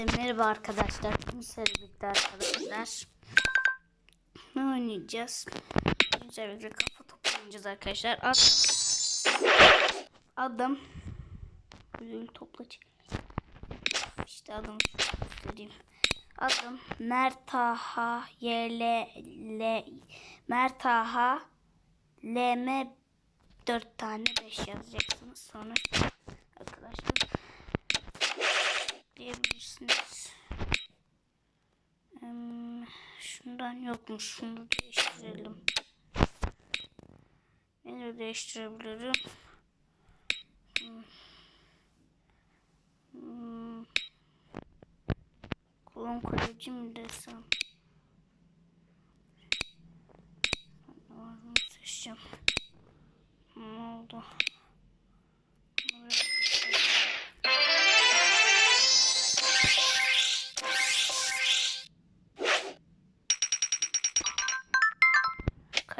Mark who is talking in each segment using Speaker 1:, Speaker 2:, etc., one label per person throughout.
Speaker 1: Merhaba arkadaşlar. Sizlerle birlikte arkadaşlar. Ne oynayacağız? Sizlerle birlikte kafa topu oynayacağız arkadaşlar. Ad adım Ödül topla. İşte adım söyleyeyim. Adım Mertaha YL L Mertaha LM 4 tane 5 yazacaksınız sonra arkadaşlar diyebilirsiniz. Hmm, şundan yokmuş. Şunu değiştirelim. Neleri değiştirebilirim? Hmm. Hmm. Mi desem? Bunu seçeceğim.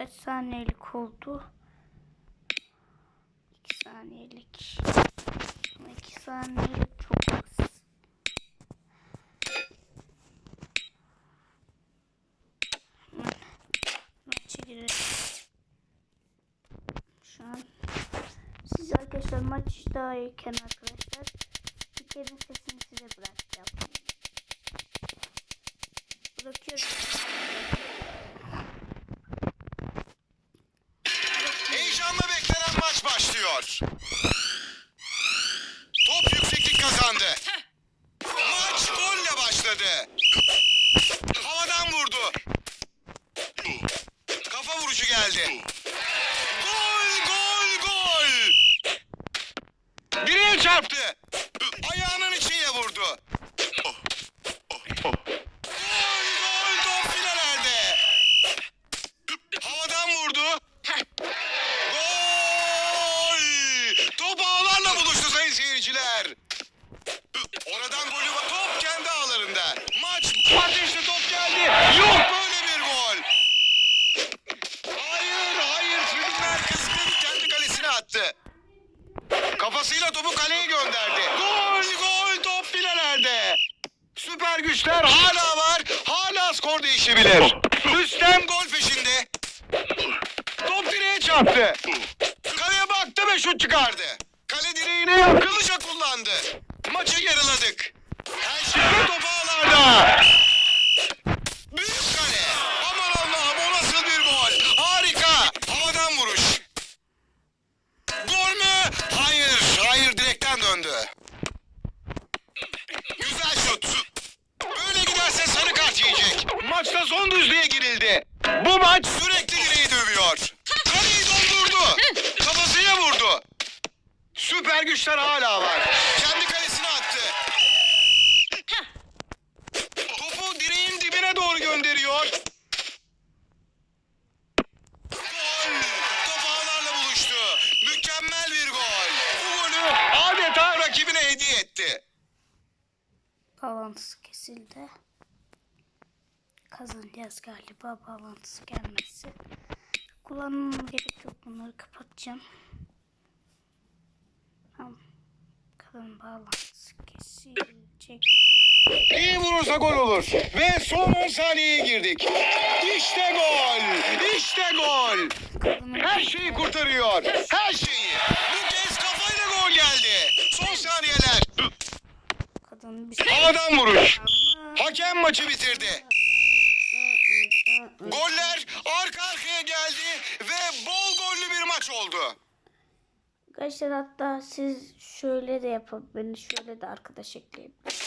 Speaker 1: Kaç saniyelik oldu? 2 saniyelik. Ama 2 saniyelik çok az. Maça girelim. Şu an siz arkadaşlar maç daha iyiken arkadaşlar kere sesini size bırakacağım. Bırakıyorum.
Speaker 2: Başlıyor. Top yükseklik kazandı. Maç golle başladı. Havadan vurdu. Kafa vuruşu geldi. Gol, gol, gol. Direğe çarptı. Ayağının içine vurdu. Gol, gol, top finalerde. Havadan vurdu. Gol! Top ağlarla buluştu sayın seyirciler. Oradan golü var. Top kendi ağlarında. Maç ateşli top geldi. Yok böyle bir gol. Hayır, hayır. Tribünler kızgın kendi kalesine attı. Kafasıyla topu kaleye gönderdi. Gol, gol, top filelerde. Güçler hala var. Hala skor değişebilir. Rüstem gol peşinde. Top direğe çarptı. Kaleye baktı ve şut çıkardı. Kale direğine akıllıca kullandı. Maçı yarıladık.
Speaker 1: Kazanacağız galiba bağlantısı gelmesi. Kullanmama gerek yok bunları kapatacağım. Tamam. Bakalım bağlantısı kesilecek.
Speaker 2: İyi vurursa gol olur. Ve son 10 saniyeye girdik. İşte gol. İşte gol. Her şeyi kurtarıyor. Her şeyi. Bu kez kafayla gol geldi. Son saniyeler.
Speaker 1: Kadın bir
Speaker 2: Havadan vuruş. Hakem maçı bitirdi. Goller arka arkaya geldi ve bol gollü bir maç oldu.
Speaker 1: Arkadaşlar hatta siz şöyle de yapıp beni şöyle de arkadaş ekleyebilirsiniz.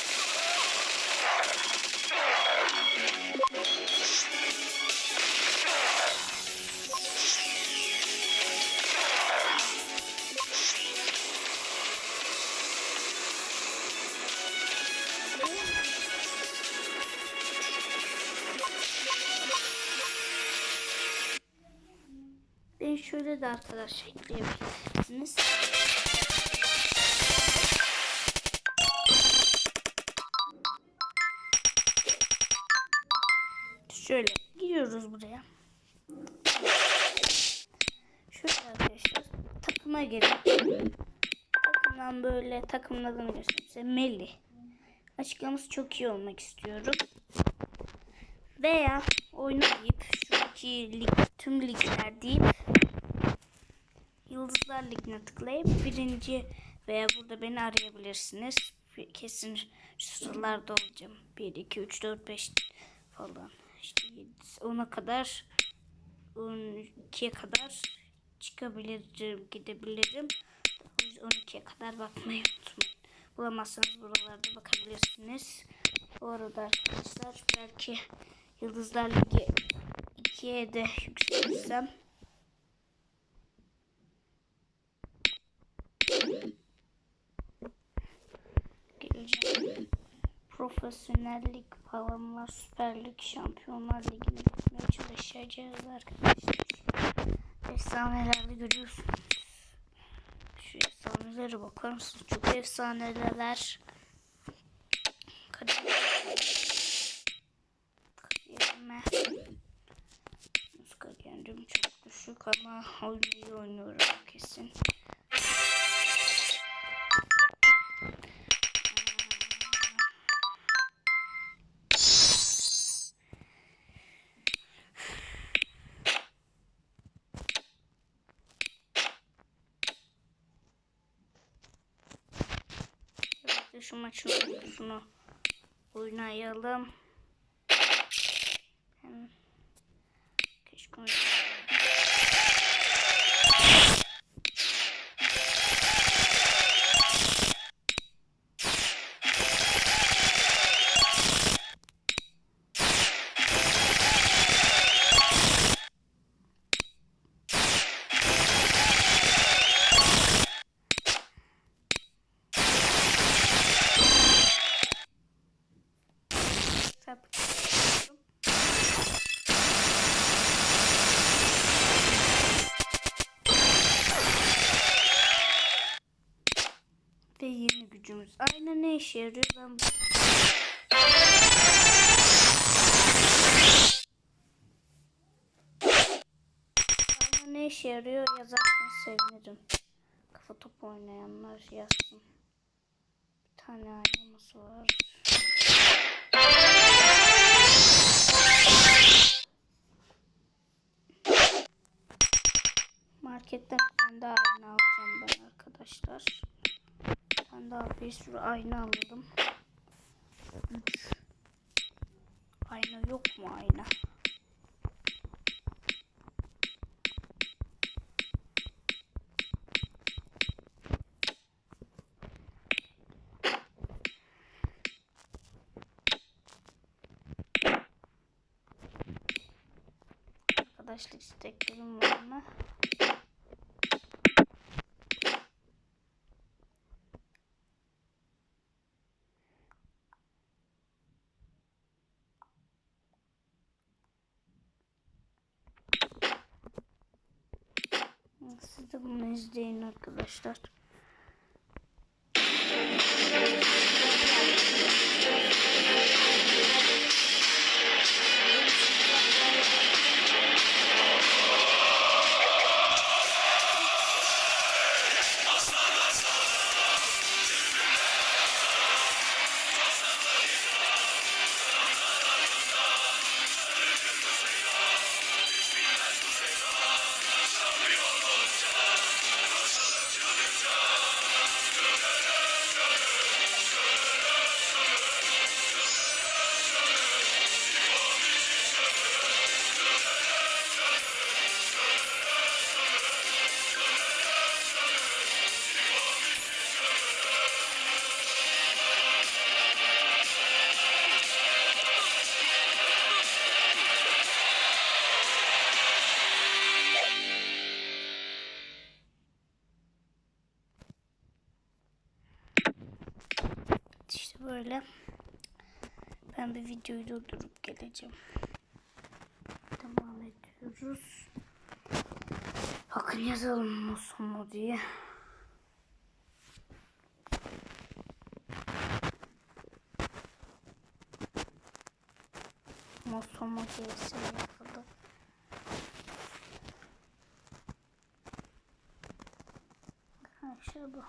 Speaker 1: De arkadaş ekleyebilirsiniz. Şöyle giriyoruz buraya. Şöyle arkadaşlar takıma girin. Takımdan böyle takımın adını göstereyim size. Melih. açıklaması çok iyi olmak istiyorum. Veya oynayıp şuradaki lig, tüm ligler deyip Yıldızlar Ligi'ne tıklayıp birinci veya burada beni arayabilirsiniz. Kesin şu sıralarda olacağım. 1, 2, 3, 4, 5 falan. İşte 7, 10'a kadar 12'ye kadar çıkabilirim, gidebilirim. O yüzden 12'ye kadar bakmayı unutmayın. Bulamazsanız buralarda bakabilirsiniz. Bu arada arkadaşlar belki Yıldızlar Ligi 2'ye de yükselirsem geleceğim. Profesyonellik falan var. Süper Lig, Şampiyonlar Ligi'ne gitmeye çalışacağız arkadaşlar. Efsanelerde görüyorsunuz. Şu efsanelere bakar mısınız? Çok efsaneler. Kademe. Kariyerim çok düşük ama oyunu oynuyorum kesin. Şu maçın uykusunu oynayalım. Keşke oynasaydım. Gücümüz. Aynen ne işe yarıyor ben. Aynen ne işe yarıyor yazarsanız sevinirim. Kafa topu oynayanlar yazsın. Bir tane aynaması var. Marketten bir tane daha ayna alacağım ben arkadaşlar. Tane daha bir sürü ayna aldım. Üç. Ayna yok mu ayna? Arkadaşlık isteklerim var mı? Siz de bunu izleyin arkadaşlar. Böyle. Ben bir videoyu durdurup geleceğim. Devam ediyoruz. Bakın yazalım mı sonu diye. Mosomo GS yapıldı. Arkadaşlar bu.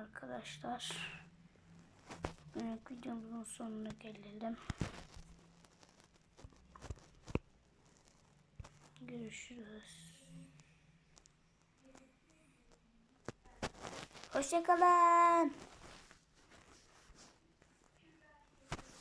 Speaker 1: Arkadaşlar. Bugünkü videomuzun sonuna gelelim. Görüşürüz. Hoşçakalın.